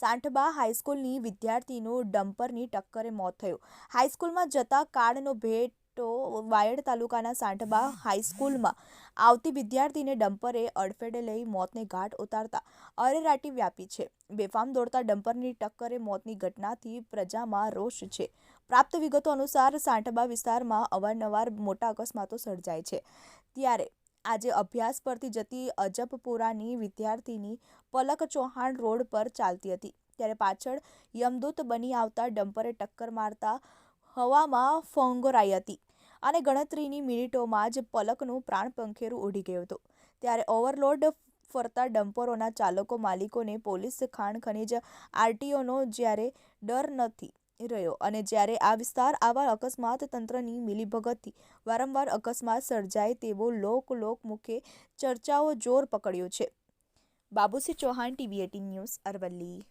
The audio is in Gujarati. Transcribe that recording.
સાંઠબા હાઈસ્કૂલની વિદ્યાર્થીનું ડમ્પરની ટક્કરે મોત થયું. હાઈસ્કૂલમાં જતા કાળનો ભેટો વાયડ તાલુકાના સાંઠબા હાઈસ્કૂલમાં આવતી વિદ્યાર્થીને ડમ્પરે અડફેટે લઈ મોતને ઘાટ ઉતારતા અરેરાટી વ્યાપી છે. બેફામ દોડતા ડમ્પરની ટક્કરે મોતની ઘટનાથી પ્રજામાં રોષ છે. પ્રાપ્ત વિગતો અનુસાર સાંઠબા વિસ્તારમાં અવારનવાર મોટા અકસ્માતો સર્જાય છે. ત્યારે આજે અભ્યાસ પરથી જતી અજબપુરાની વિદ્યાર્થીની પલક ચૌહાણ રોડ પર ચાલતી હતી. ત્યારે પાછળ યમદૂત બની આવતા ડમ્પરે ટક્કર મારતા હવામાં ફોંગોરાઈ હતી અને ગણતરીની મિનિટોમાં જ પલકનું પ્રાણ પંખેરું ઉડી ગયું હતું. ત્યારે ઓવરલોડ ફરતા ડમ્પરોના ચાલકો માલિકોને પોલીસ ખાણ ખનીજ આરટીઓનો જ્યારે ડર નથી રહ્યો અને જ્યારે આ વિસ્તાર આવા અકસ્માત તંત્રની મિલીભગતથી વારંવાર અકસ્માત સર્જાય તેવો લોક લોકમુખે ચર્ચાઓ જોર પકડ્યો છે. Babusinh Chauhan, TV eighteen news, Aravalli.